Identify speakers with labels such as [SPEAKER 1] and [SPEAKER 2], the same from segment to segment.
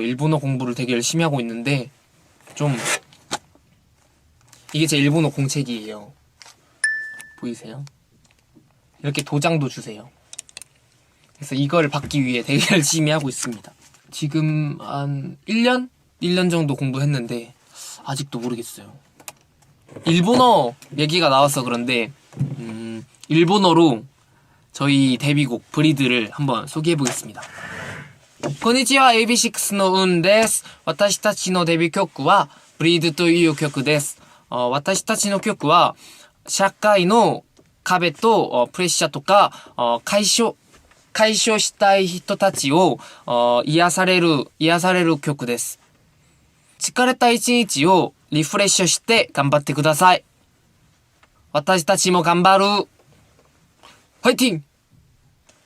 [SPEAKER 1] 일본어 공부를 되게 열심히 하고 있는데 좀 이게 제 일본어 공책이에요. 보이세요? 이렇게 도장도 주세요. 그래서 이걸 받기 위해 되게 열심히 하고 있습니다. 지금 한 1년? 1년 정도 공부했는데 아직도 모르겠어요. 일본어 얘기가 나와서 그런데 음, 일본어로 저희 데뷔곡 브리드를 한번 소개해 보겠습니다. こんにちは、AB6 のうんです。私たちのデビュー曲は、ブリードという曲です。私たちの曲は、社会の壁とプレッシャーとか、解消、解消したい人たちを癒される、癒される曲です。疲れた一日をリフレッシュして頑張ってください。私たちも頑張る。ファイティング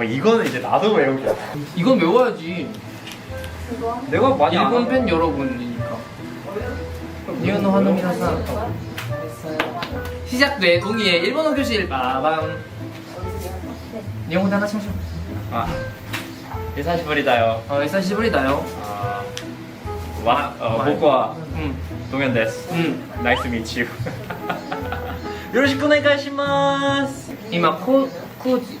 [SPEAKER 2] 막 이거는 이제 나도 외우게.
[SPEAKER 1] 이건 외워야지.
[SPEAKER 2] 내가 많이 안
[SPEAKER 1] 일본 팬 여러분이니까. 니은 화농이 나사. 시작돼 동이의 일본어 교실 빠밤. 일본어 하나 참죠.
[SPEAKER 2] 아, 일사시불이다요.
[SPEAKER 1] 어, 일산 시부리다요.
[SPEAKER 2] 아, 와, 어, 목과
[SPEAKER 1] 음,
[SPEAKER 2] 동현 데스.
[SPEAKER 1] 음.
[SPEAKER 2] 나이스 미치. 요로시쿠 오네가이시마스.
[SPEAKER 1] 이마 코 코지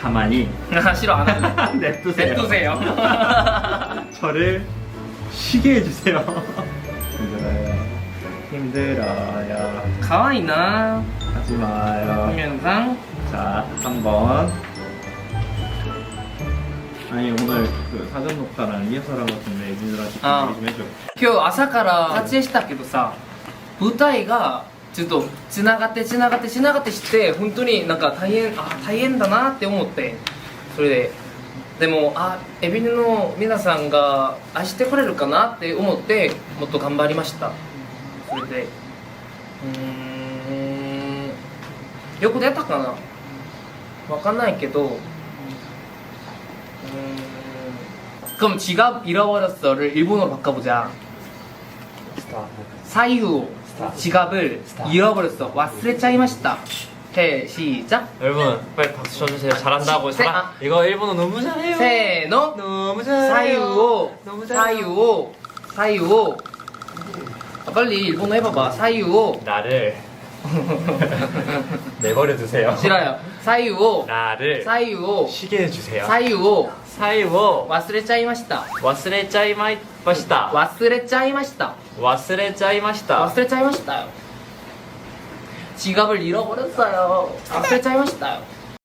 [SPEAKER 2] 가만히
[SPEAKER 1] 싫어 안 할래
[SPEAKER 2] 냅두세요.
[SPEAKER 1] 냅두세요
[SPEAKER 2] 저를 쉬게 해주세요. 힘들어요. 힘들어요.
[SPEAKER 1] 可愛いな
[SPEAKER 2] 하지 마요.
[SPEAKER 1] 동영상
[SPEAKER 2] 자, 3번. 아니, 오늘 그 사전 녹화랑 리허설하고 있는데 애기들한테
[SPEAKER 1] 아.
[SPEAKER 2] 얘기 좀 해줘.
[SPEAKER 1] 今日朝から撮影したけどさ舞台が ちょっとつながってつながってつながってして本当になんか大変あ大変だなって思ってそれででもあエビヌの皆さんが愛してくれるかなって思ってもっと頑張りましたそれでうーんよく出たかなわかんないけどうーん 그럼 지갑 잃어버렸어를 일본어로 바꿔보자 사유 지갑을 잃어버렸어. 와스레짜이마시다. 해 시작.
[SPEAKER 2] 여러분 빨리 박수 쳐주세요. 잘한다고
[SPEAKER 1] 세-
[SPEAKER 2] 잘한.
[SPEAKER 1] 아.
[SPEAKER 2] 이거 일본어 너무 잘해요.
[SPEAKER 1] 세노
[SPEAKER 2] 너무 잘해요.
[SPEAKER 1] 사유오
[SPEAKER 2] 너무 잘해요.
[SPEAKER 1] 사유오 사유오. 아, 빨리 일본어 해봐봐. 사유오
[SPEAKER 2] 나를 내버려 두세요.
[SPEAKER 1] 싫어요 사유오
[SPEAKER 2] 나를
[SPEAKER 1] 사유오
[SPEAKER 2] 쉬게 해주세요.
[SPEAKER 1] 사유오
[SPEAKER 2] 사이오
[SPEAKER 1] 忘れちゃいました
[SPEAKER 2] 와스레짜이마이마시다.
[SPEAKER 1] 忘れちゃいました
[SPEAKER 2] 와스레짜이마시다.
[SPEAKER 1] 忘れちゃいましたよ 지갑을 잃어버렸어요忘れちゃいましたよ